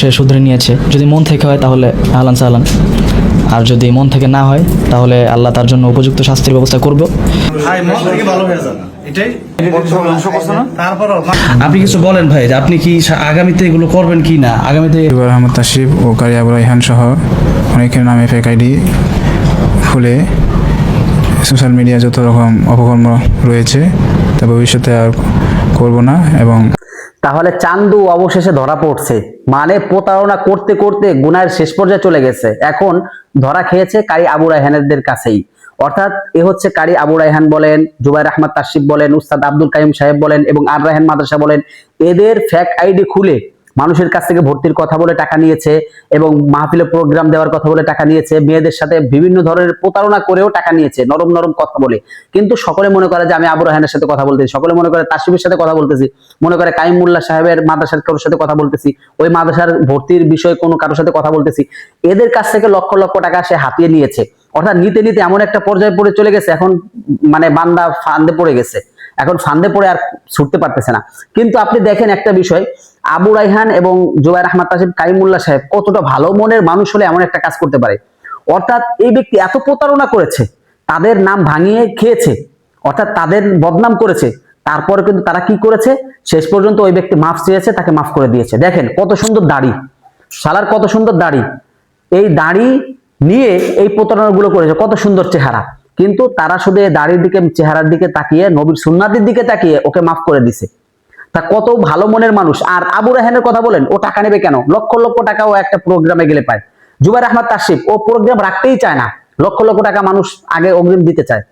সে শুধরে নিয়েছে। যদি মন থেকে হয় তাহলে আহলান সাহলান। আর যদি মন থেকে না হয় তাহলে আল্লাহ তার জন্য উপযুক্ত শাস্তির ব্যবস্থা করবে। আপনি কিছু বলেন ভাই যে আপনি কি আগামীতে এগুলো করবেন কি না? আগামীতে আহমদ তাসিফ ও কারি আবু রাইহান সহ অনেকের নামে ফেক আইডি খুলে সোশ্যাল মিডিয়া যত রকম অপকর্ম রয়েছে তা ভবিষ্যতে আর করব না এবং তাহলে চান্দু অবশেষে ধরা পড়ছে। মানে প্রতারণা করতে করতে গুনায়ের শেষ পর্যায়ে চলে গেছে। এখন ধরা খেয়েছে কারি আবু রায়হানের কাছেই। অর্থাৎ এ হচ্ছে কারি আবু রায়হান বলেন, জুবাইর আহমদ তাসিফ বলেন, উস্তাদ আব্দুল কাইম সাহেব বলেন এবং আর রায়হান মাদ্রাসা বলেন, এদের ফ্যাক আইডি খুলে মানুষের কাছ থেকে ভর্তির কথা বলে টাকা নিয়েছে এবং মাহফিলে প্রোগ্রাম দেওয়ার কথা বলে টাকা নিয়েছে, মেয়েদের সাথে বিভিন্ন ধরনের প্রতারণা করেও টাকা নিয়েছে, নরম নরম কথা বলে। কিন্তু সকলে মনে করে যে আমি আবু রাহানের সাথে কথা বলতেছি, সকলে মনে করে তাসিফের সাথে কথা বলতেছি, মনে করে কাইমুল্লাহ সাহেবের মাদ্রাসার কারোর সাথে কথা বলতেছি, ওই মাদ্রাসার ভর্তির বিষয়ে কোনো কারোর সাথে কথা বলতেছি, এদের কাছ থেকে লক্ষ লক্ষ টাকা সে হাতিয়ে নিয়েছে। অর্থাৎ নিতে নিতে এমন একটা পর্যায়ে পড়ে চলে গেছে, এখন মানে বান্দা ফান্দে পড়ে গেছে। এখন ফান্দে পড়ে আর ছুটতে পারতেছে না। কিন্তু আপনি দেখেন একটা বিষয় আবু রাইহান এবং জুবাইর আহমদ তাসিফ কাইমুল্লাহ সাহেব কতটা ভালো মনের মানুষ হলে এমন একটা কাজ করতে পারে। অর্থাৎ এই ব্যক্তি এত প্রতারণা করেছে, তাদের নাম ভাঙিয়ে খেয়েছে, অর্থাৎ তাদের বদনাম করেছে, তারপরে কিন্তু তারা কি করেছে? শেষ পর্যন্ত ওই ব্যক্তি মাফ চেয়েছে, তাকে মাফ করে দিয়েছে। দেখেন কত সুন্দর দাড়ি, শালার কত সুন্দর দাড়ি। এই দাড়ি নিয়ে এই প্রতারণাগুলো করেছে, কত সুন্দর চেহারা। কিন্তু তারা শুধু এই দাড়ির দিকে, চেহারার দিকে তাকিয়ে, নবীর সুন্নাতির দিকে তাকিয়ে ওকে মাফ করে দিছে। তা কত ভালো মনের মানুষ। আর আবু রাহানের কথা বলেন, ও টাকা নেবে কেন? লক্ষ লক্ষ টাকা ও একটা প্রোগ্রামে গেলে পায়। জুবাইর আহমদ তাসিফ ও প্রোগ্রাম রাখতেই চায় না। লক্ষ লক্ষ টাকা মানুষ আগে অগ্রিম দিতে চায়,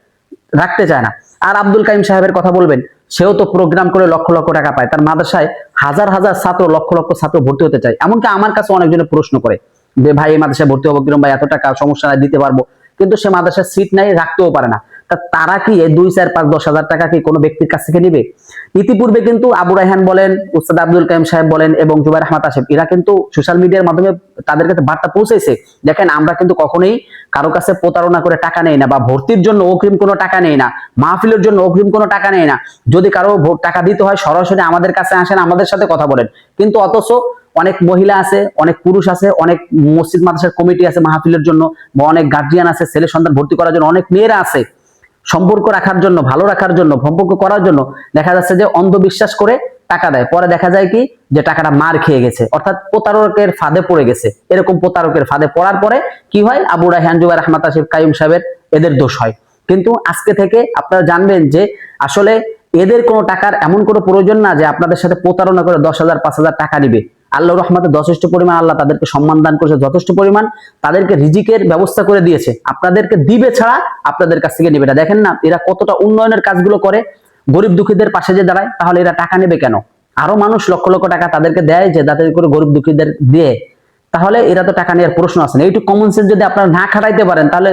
রাখতে চায় না। আর আব্দুল কাইম সাহেবের কথা বলবেন, সেও তো প্রোগ্রাম করে লক্ষ লক্ষ টাকা পায়। তার মাদ্রাসায় হাজার হাজার ছাত্র, লক্ষ লক্ষ ছাত্র ভর্তি হতে চায়। এমনকি আমার কাছে অনেকজনে প্রশ্ন করে যে, ভাই, এই মাদ্রাসায় ভর্তি হব কিরম? ভাই, এত টাকা সমস্যা দিতে পারব? কিন্তু সে মাদ্রাসার সিট নাই, রাখতেও পারে না। তারা কি এই দুই, চার, পাঁচ, দশ হাজার টাকা কি কোনো ব্যক্তির কাছ থেকে নিবে? ইতিপূর্বে কিন্তু আবু রায়হান বলেন, উস্তাদ আব্দুল কাইম সাহেব বলেন এবং জুবাইর আহমদ আসেফ এরা কিন্তু সোশ্যাল মিডিয়ার মাধ্যমে তাদের কাছে বার্তা পৌঁছেছে। দেখেন, আমরা কিন্তু কখনোই কারও কাছে প্রতারণা করে টাকা নেই না বা ভর্তির জন্য অগ্রিম কোনো টাকা নেই না, মাহফিলের জন্য অগ্রিম কোনো টাকা নেই না। যদি কারও টাকা দিতে হয়, সরাসরি আমাদের কাছে আসেন, আমাদের সাথে কথা বলেন। কিন্তু অথচ অনেক মহিলা আছে, অনেক পুরুষ আছে, অনেক মসজিদ, মাদ্রাসার কমিটি আছে মাহফিলের জন্য, বা অনেক গার্জিয়ান আছে, ছেলে সন্তান ভর্তি করার জন্য অনেক মেয়েরা আছে। সম্পর্ক রাখার জন্য, ভালো রাখার জন্য, সম্পর্ক করার জন্য দেখা যাচ্ছে যে অন্ধবিশ্বাস করে টাকা দেয়। পরে দেখা যায় কি যে টাকাটা মার খেয়ে গেছে, অর্থাৎ প্রতারকের ফাঁদে পড়ে গেছে। এরকম প্রতারকের ফাঁদে পড়ার পরে কি হয়? আবু রাহান জুবাইর আহমদ আসিফ কাইম সাহেবের এদের দোষ হয়। কিন্তু আজকে থেকে আপনারা জানবেন যে আসলে এদের কোনো টাকার এমন কোনো প্রয়োজন না যে আপনাদের সাথে প্রতারণা করে দশ হাজার, পাঁচ হাজার টাকা নিবে আল্লাহ রহমতে যথেষ্ট পরিমাণ আল্লাহ তাদেরকে সম্মান দান করেছে, যথেষ্ট পরিমাণ তাদেরকে রিজিকের ব্যবস্থা করে দিয়েছে। আপনাদেরকে দিবে ছাড়া আপনাদের কাছ থেকে নেবে না দেখেন না, এরা কতটা উন্নয়নের কাজগুলো করে, গরিব দুঃখীদের পাশে যে দাঁড়ায়, তাহলে এরা টাকা নেবে কেন? আরও মানুষ লক্ষ লক্ষ টাকা তাদেরকে দেয় যে তাদের করে গরিব দুঃখীদের দিয়ে। তাহলে এরা তো টাকা নেওয়ার প্রশ্ন আছে না। এইটু কমন সেন্স যদি আপনারা না খাটাইতে পারেন, তাহলে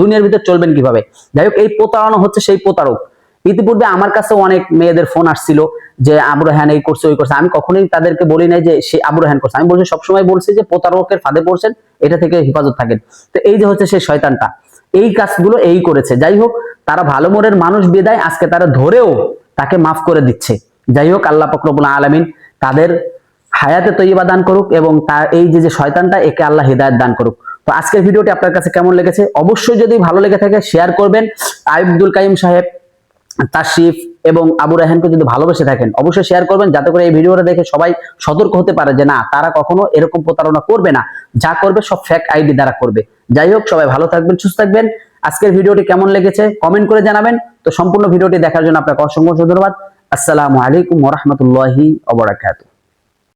দুনিয়ার ভিতর চলবেন কীভাবে? যাই হোক, এই প্রতারণা হচ্ছে সেই প্রতারক। ইতিপূর্বে আমার কাছে অনেক মেয়েদের ফোন আসছিল যে, আবু রেহান এই করছে, ওই করছে। আমি কখনোই তাদেরকে বলি নাই যে, সে আবু রেহান করছে। আমি বলছি, সবসময় বলছি যে, প্রতারকের ফাঁদে পড়ছেন, এটা থেকে হেফাজত থাকেন। তো এই যে হচ্ছে সেই শয়তানটা, এই কাজগুলো এই করেছে। যাই হোক, তারা ভালো মনের মানুষ বিদায়, আজকে তারা ধরেও তাকে মাফ করে দিচ্ছে। যাই হোক, আল্লাহ ফকরবুল আলমিন তাদের হায়াতে তৈবা দান করুক এবং তার এই যে যে শয়তানটা, একে আল্লাহ হৃদায়ত দান করুক। তো আজকের ভিডিওটি আপনার কাছে কেমন লেগেছে? অবশ্যই যদি ভালো লেগে থাকে শেয়ার করবেন। আইবদুল কাইম সাহেব তাশরিফ এবং আবু রাহানকে যদি ভালোবেসে থাকেন, অবশ্যই শেয়ার করবেন যাতে করে এই ভিডিওটা দেখে সবাই সতর্ক হতে পারে যে না, তারা কখনো এরকম প্রতারণা করবে না। যা করবে সব ফ্যাক আইডি দ্বারা করবে। যাই হোক, সবাই ভালো থাকবেন, সুস্থ থাকবেন। আজকের ভিডিওটি কেমন লেগেছে কমেন্ট করে জানাবেন। তো সম্পূর্ণ ভিডিওটি দেখার জন্য আপনাকে অসংখ্য ধন্যবাদ। আসসালামু আলাইকুম ওরহমতুল্লাহি ওবরাকাতুহ